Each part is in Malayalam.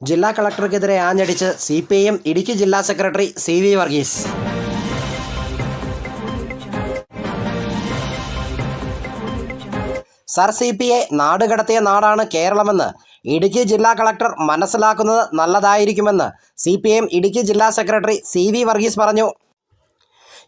ജില്ലാ കളക്ടർക്കെതിരെ ആഞ്ഞടിച്ച് C P I M Idukki ജില്ലാ secretary C V Varghese. Sir C P ഐ നാടുകടത്തിയ നാടാണ് കേരളമെന്ന് ഇടുക്കി ജില്ലാ കളക്ടർ മനസ്സിലാക്കുന്നത് നല്ലതായിരിക്കുമെന്ന് സി പി എം ഇടുക്കി ജില്ലാ സെക്രട്ടറി സി വി വർഗീസ് പറഞ്ഞു.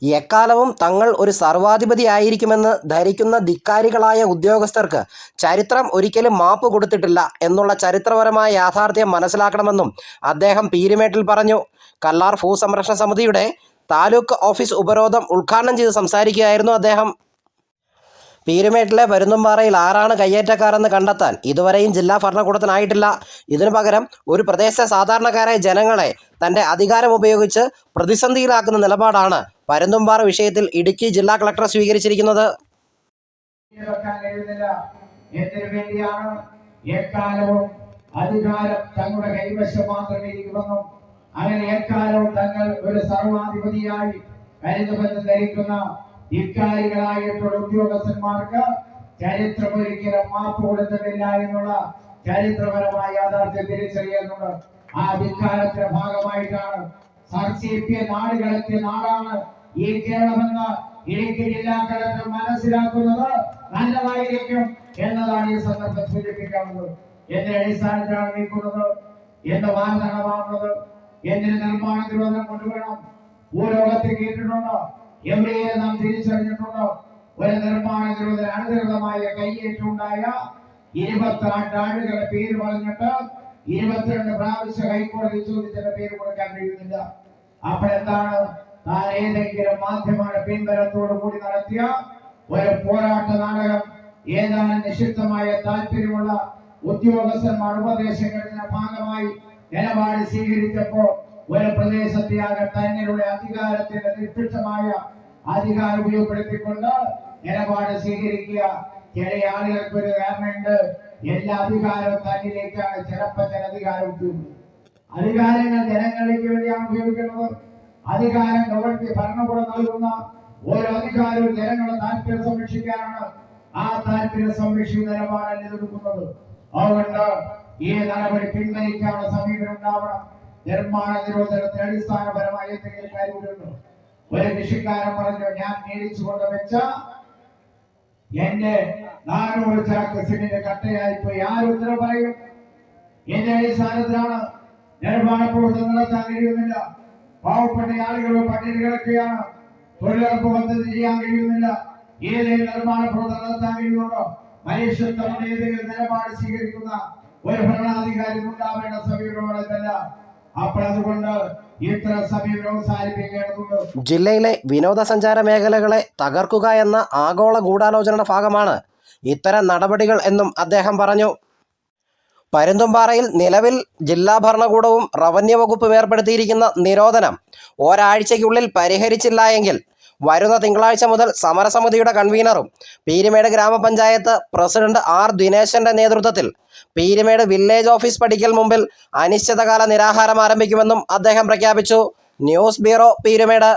എക്കാലവും തങ്ങൾ ഒരു സർവാധിപതിയായിരിക്കുമെന്ന് ധരിക്കുന്ന ധിക്കാരികളായ ഉദ്യോഗസ്ഥർക്ക് ചരിത്രം ഒരിക്കലും മാപ്പ് കൊടുത്തിട്ടില്ല എന്നുള്ള ചരിത്രപരമായ യാഥാർത്ഥ്യം മനസ്സിലാക്കണമെന്നും അദ്ദേഹം പീരുമേട്ടിൽ പറഞ്ഞു. കല്ലാർ ഭൂസംരക്ഷണ സമിതിയുടെ താലൂക്ക് ഓഫീസ് ഉപരോധം ഉദ്ഘാടനം ചെയ്ത് സംസാരിക്കുകയായിരുന്നു അദ്ദേഹം. പീരുമേട്ടിലെ പരുന്തുംപാറയിൽ ആരാണ് കയ്യേറ്റക്കാരെന്ന് കണ്ടെത്താൻ ഇതുവരെയും ജില്ലാ ഭരണകൂടത്തിനായിട്ടില്ല. ഇതിനു പകരം ഒരു പ്രദേശത്തെ സാധാരണക്കാരായ ജനങ്ങളെ തന്റെ അധികാരം ഉപയോഗിച്ച് പ്രതിസന്ധിയിലാക്കുന്ന നിലപാടാണ് പരുന്തുംപാറ വിഷയത്തിൽ ഇടുക്കി ജില്ലാ കളക്ടർ സ്വീകരിച്ചിരിക്കുന്നത്. എന്തിനു വേണ്ടിയാണ്? എക്കാലവും അധികാരം തങ്ങളുടെ കൈവശം മാത്രമേ അങ്ങനെ എക്കാലവും തങ്ങൾ ഒരു സർവാധിപതിയായി കരുതുമെന്ന് ധരിക്കുന്ന ഇക്കാരികളായിട്ടുള്ള ഉദ്യോഗസ്ഥന്മാർക്ക് ചരിത്രം ഒരിക്കലും മാപ്പ് കൊടുത്തിട്ടില്ല എന്നുള്ള ചരിത്രപരമായ യാഥാർത്ഥ്യം തിരിച്ചറിയുന്നുണ്ട് ആ ധിക്കാരത്തിന്റെ ഭാഗമായിട്ടാണ്. സർ സി പി നാടുകളെത്തിയ നാടാണ് ഈ കേരളമെന്ന് ഇടുക്കി ജില്ലാ കളക്ടർ മനസ്സിലാക്കുന്നത് നല്ലതായിരിക്കും എന്നതാണ് ഈ സന്ദർഭം സൂചിപ്പിക്കാവുന്നത്. എന്റെ അടിസ്ഥാനത്തിലാണ് നീക്കുന്നത് എന്റെ വാഗ്ദാനമാണുള്ളത്. എന്തിന് നിർമ്മാണ വന്ന് കൊണ്ടുവരണം. ഭൂലോകത്തിൽ കേട്ടിട്ടുണ്ടോ? എവിടെയെ നാം തിരിച്ചറിഞ്ഞിട്ടുണ്ടോ? ഒരു നിർമ്മാണ നിരോധന അനധികൃതമായ കയ്യേറ്റുണ്ടായ ഇരുപത്തി ആണ്ടുകളുടെ പേര് പറഞ്ഞിട്ട് ഇരുപത്തിരണ്ട് പ്രാവശ്യം ഹൈക്കോടതി ചോദിച്ചതിന്റെ പേര് കൊടുക്കാൻ കഴിയുന്നില്ല. അപ്പോഴെന്താണ്? താൻ ഏതെങ്കിലും മാധ്യമങ്ങളുടെ പിൻബലത്തോടു കൂടി നടത്തിയ ഒരു പോരാട്ട നാടകം ഏതാനും നിഷിദ്ധമായ താല്പര്യമുള്ള ഉദ്യോഗസ്ഥന്മാർ ഉപദേശങ്ങളുടെ ഭാഗമായി നിലപാട് സ്വീകരിച്ചപ്പോ ഒരു പ്രദേശത്തെ ആകെ തന്നിലുള്ള അധികാരത്തിന്റെ നിഷ്പക്ഷമായ അധികാരം ഉപയോഗപ്പെടുത്തിക്കൊണ്ട് നിലപാട് സ്വീകരിക്കുക. ചില ആളുകൾക്ക് ഒരു കാരണമുണ്ട് എല്ലാ അധികാരവും തന്നിലേക്കാണ് ചിലപ്പോ ചില അധികാരം ഉപയോഗിക്കുന്നത് അധികാരങ്ങൾ ജനങ്ങളിലേക്ക് വേണ്ടിയാണ് ഉപയോഗിക്കുന്നത്. അധികാരം ഗവൺമെന്റ് ഭരണകൂടം നൽകുന്ന ഓരോ അധികാരവും ജനങ്ങളുടെ താല്പര്യം സംരക്ഷിക്കാനാണ് ആ താല്പര്യം സംരക്ഷിക്കുന്ന നിലപാടല്ല എടുക്കുന്നത് അതുകൊണ്ട് ഈ നടപടി പിൻവലിക്കാനുള്ള സമീപനം ഉണ്ടാവണം. നിർമ്മാണ നിരോധനത്തിന് അടിസ്ഥാനപരമായ എന്തെങ്കിലും കാര്യമുണ്ടോ ഒരു കൃഷിക്കാരൻ പറഞ്ഞു ഞാൻ മേടിച്ചു കൊണ്ട് വെച്ച എന്റെ നാനൂറ് ചാക്ക് സിമിന്റെ കട്ടയായി പോയി ആരും ഉത്തരം പറയും? എന്റെ അടിസ്ഥാനത്തിലാണ് നിർമ്മാണ പ്രവർത്തനം നടത്താൻ കഴിയുന്നില്ല. പാവപ്പെട്ട ആളുകൾ പട്ടിണി കിടക്കുകയാണ് തൊഴിലുറപ്പ് പദ്ധതി ചെയ്യാൻ കഴിയുന്നില്ല. ഏതെങ്കിലും നിർമ്മാണ പ്രവർത്തനം നടത്താൻ കഴിയുന്നുണ്ടോ? മനുഷ്യത്വം ഏതെങ്കിലും നിലപാട് സ്വീകരിക്കുന്ന ഒരു ഭരണാധികാരി ഉണ്ടാവേണ്ട സമീപനമാണല്ല അപ്പോൾ അതുകൊണ്ട് ജില്ലയിലെ വിനോദസഞ്ചാര മേഖലകളെ തകർക്കുക എന്ന ആഗോള ഗൂഢാലോചനയുടെ ഭാഗമാണ് ഇത്തരം നടപടികൾ എന്നും അദ്ദേഹം പറഞ്ഞു. പരുന്തുംപാറയിൽ നിലവിൽ ജില്ലാ ഭരണകൂടവും റവന്യൂ വകുപ്പും ഏർപ്പെടുത്തിയിരിക്കുന്ന നിരോധനം ഒരാഴ്ചയ്ക്കുള്ളിൽ പരിഹരിച്ചില്ല എങ്കിൽ വരുന്ന തിങ്കളാഴ്ച മുതൽ സമരസമിതിയുടെ കൺവീനറും പീരുമേട് ഗ്രാമപഞ്ചായത്ത് പ്രസിഡന്റ് ആർ ദിനേശന്റെ നേതൃത്വത്തിൽ പീരുമേട് വില്ലേജ് ഓഫീസ് പടിക്കൽ മുമ്പിൽ അനിശ്ചിതകാല നിരാഹാരം ആരംഭിക്കുമെന്നും അദ്ദേഹം പ്രഖ്യാപിച്ചു. News bureau Peermade.